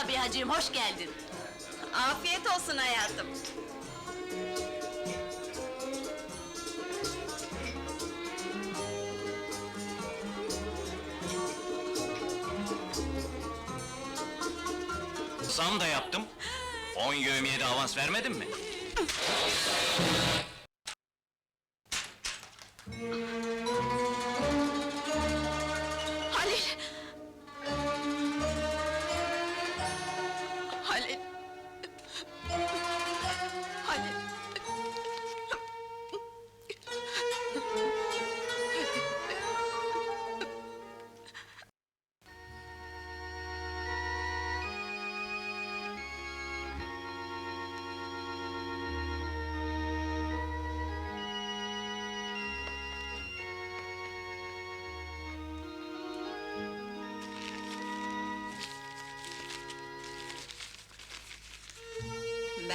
Sabihacığım, hoş geldin. Afiyet olsun hayatım. Zam da yaptım. On yevmiye de avans vermedin mi?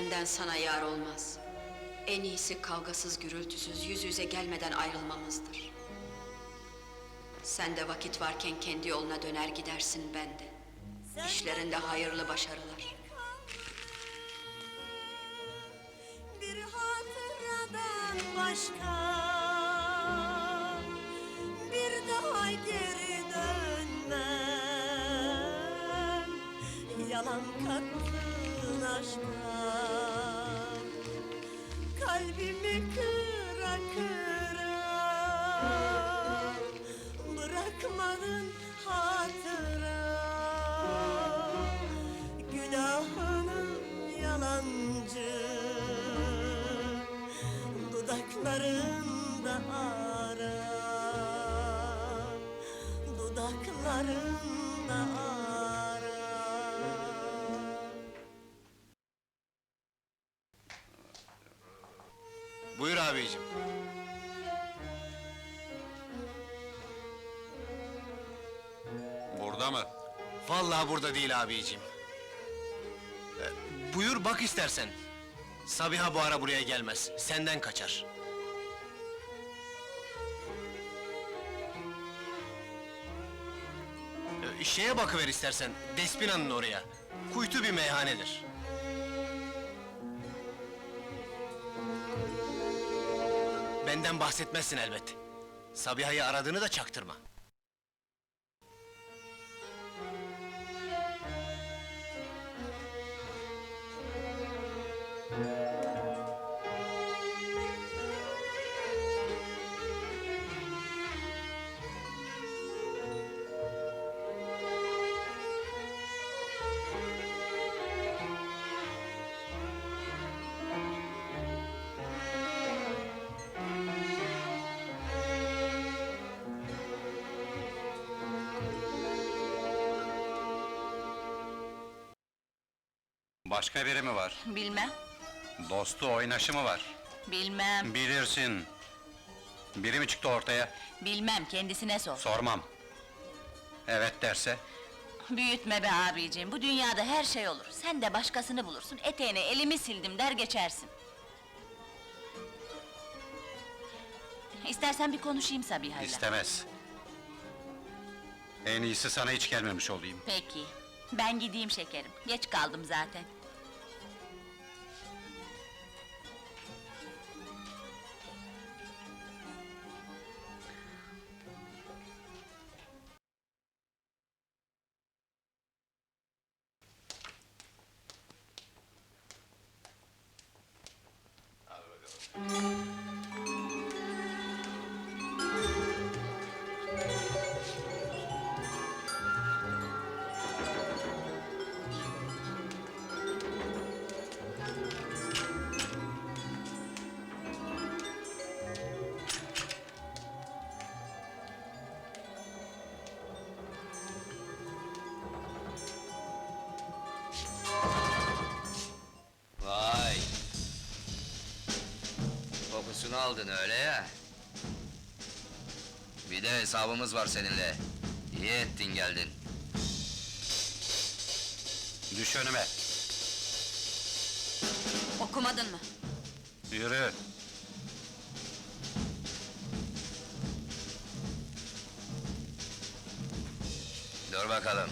Benden sana yar olmaz. En iyisi kavgasız gürültüsüz yüz yüze gelmeden ayrılmamızdır. Sen de vakit varken kendi yoluna döner gidersin ben de. İşlerinde hayırlı başarılar. Bir hatıradan başka Bir daha geri dönmem Yalan kattın aşka Kalbimi kıra kıra. Bırakmadın hatıra. Günahını yalancı. Dudaklarında ara. Dudaklarında ara Vallahi burada değil abicim. Ee, buyur bak istersen. Sabiha bu ara buraya gelmez, senden kaçar. Ee, şeye bakıver istersen, Despina'nın oraya. Kuytu bir meyhanedir. Benden bahsetmezsin elbet. Sabiha'yı aradığını da çaktırma. Başka biri mi var? Bilmem, Dostu oynaşı mı var? bilmem, Bilirsin. Biri mi çıktı ortaya? bilmem, kendisine sor. Sormam. Evet derse? Büyütme be abiciğim, bu dünyada her şey olur. Sen de başkasını bulursun, eteğine elimi sildim der geçersin. İstersen bir konuşayım Sabiha'yla. İstemez. En iyisi sana hiç gelmemiş olayım. Peki, ben gideyim şekerim, geç kaldım zaten. Kokusunu aldın öyle ya. Bir de hesabımız var seninle. İyi ettin geldin. Düş önüme. Okumadın mı? Yürü. Dur bakalım.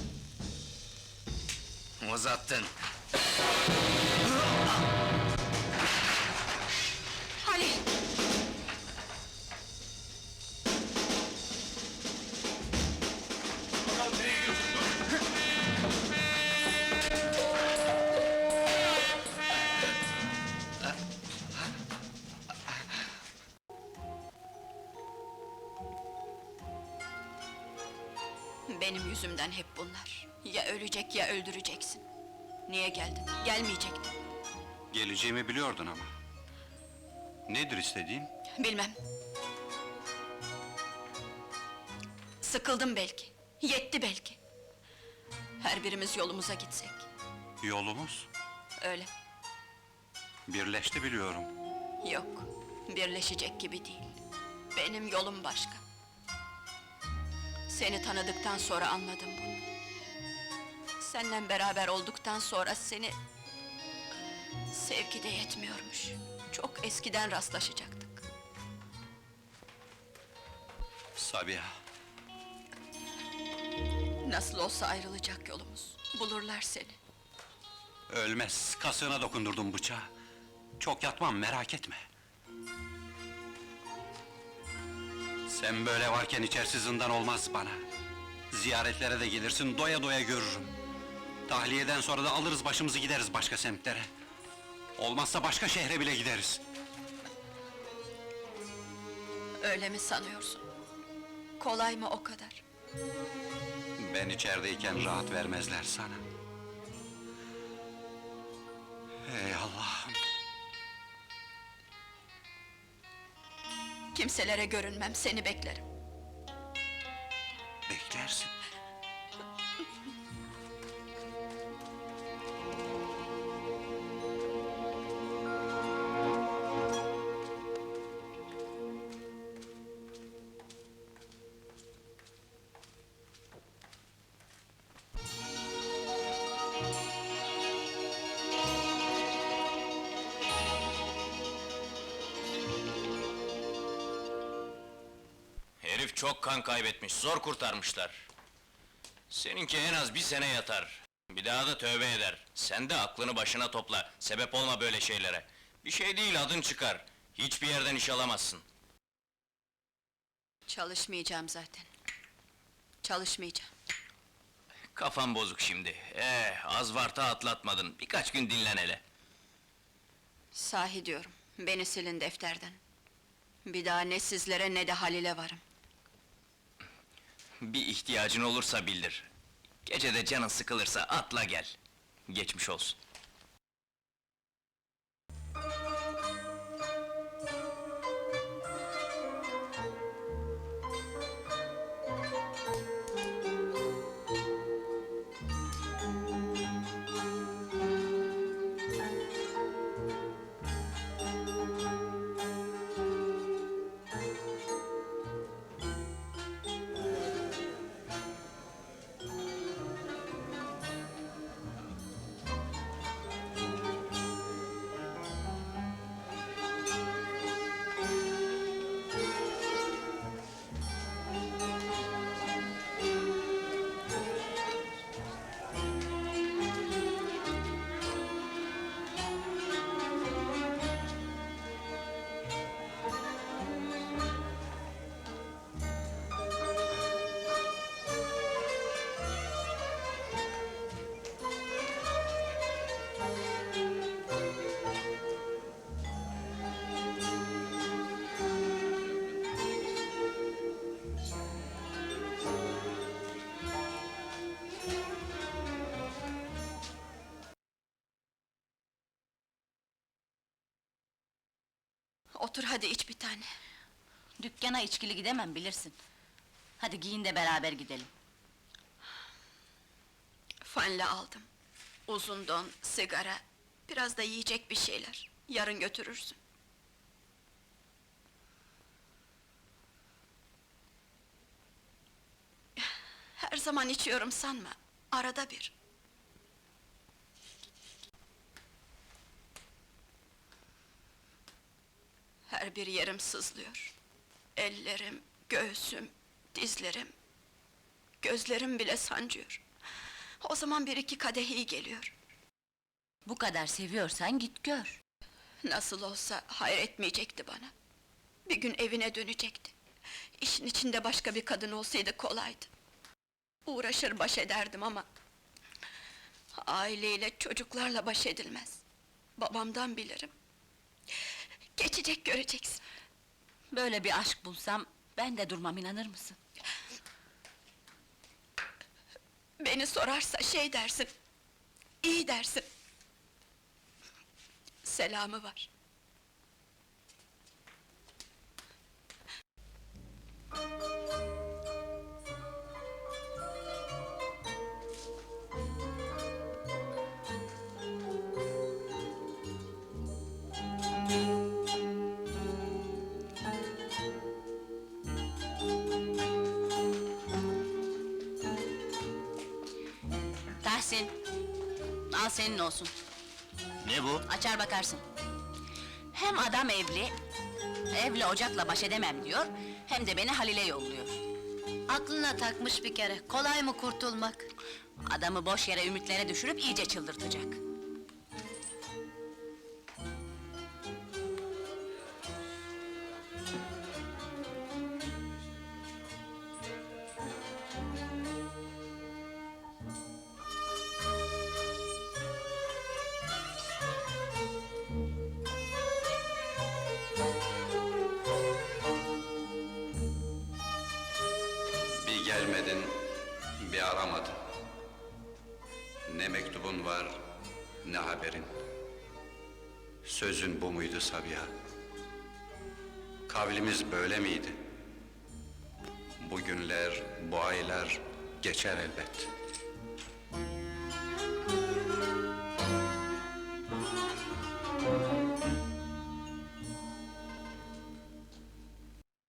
Uzattın. Benim yüzümden hep bunlar. Ya ölecek ya öldüreceksin. Niye geldin? Gelmeyecektin. Geleceğimi biliyordun ama. Nedir istediğin? Bilmem. Sıkıldım belki. Yetti belki. Her birimiz yolumuza gitsek. Yolumuz Öyle. birleşti biliyorum. Yok. Birleşecek gibi değil. Benim yolum başka. Seni tanıdıktan sonra anladım bunu. Seninle beraber olduktan sonra seni... Sevgi de yetmiyormuş. Çok eskiden rastlaşacaktık. Sabiha, Nasıl olsa ayrılacak yolumuz. Bulurlar seni. ölmez. Kasığına dokundurdum bıçağı. Çok yatmam, merak etme. Sen böyle varken içerisi zindan olmaz bana. Ziyaretlere de gelirsin, doya doya görürüm. Tahliyeden sonra da alırız başımızı gideriz başka semtlere. Olmazsa başka şehre bile gideriz. Öyle mi sanıyorsun? Kolay mı o kadar? Ben içerideyken rahat vermezler sana. Ey Allah'ım! Kimselere görünmem, seni beklerim. Beklersin. Çok kan kaybetmiş, zor kurtarmışlar. Seninki en az bir sene yatar. Bir daha da tövbe eder. Sen de aklını başına topla, sebep olma böyle şeylere. Bir şey değil, adın çıkar. Hiçbir yerden iş alamazsın. Çalışmayacağım zaten. Çalışmayacağım. Kafan bozuk şimdi. Eh, az varta atlatmadın. Birkaç gün dinlen hele. Sahi diyorum, beni silin defterden. Bir daha ne sizlere ne de Halil'e varım. Bir ihtiyacın olursa bildir. Gece de canın sıkılırsa atla gel. Geçmiş olsun. Otur hadi iç bir tane. Dükkana içkili gidemem bilirsin. Hadi giyin de beraber gidelim. Fanle aldım. Uzun don, sigara, biraz da yiyecek bir şeyler. Yarın götürürsün. Her zaman içiyorum sanma. Arada bir. Her bir yerim sızlıyor. Ellerim, göğsüm, dizlerim, gözlerim bile sancıyor. O zaman bir iki kadeh iyi geliyor. Bu kadar seviyorsan git gör. Nasıl olsa hayır etmeyecekti bana. Bir gün evine dönecekti. İşin içinde başka bir kadın olsaydı kolaydı. Uğraşır baş ederdim ama... ...aileyle, çocuklarla baş edilmez. Babamdan bilirim. Geçecek göreceksin. Böyle bir aşk bulsam, ben de durmam inanır mısın? Beni sorarsa şey dersin... ...iyi dersin. Selamı var. Al senin olsun. Ne bu? Açar bakarsın. Hem adam evli, evle ocakla baş edemem diyor, hem de beni Halil'e yolluyor. Aklına takmış bir kere, kolay mı kurtulmak? Adamı boş yere ümitlere düşürüp iyice çıldırtacak. Ne haberin. Sözün bu muydu Sabiha? Kavlimiz böyle miydi? Bu günler, bu aylar geçer elbet.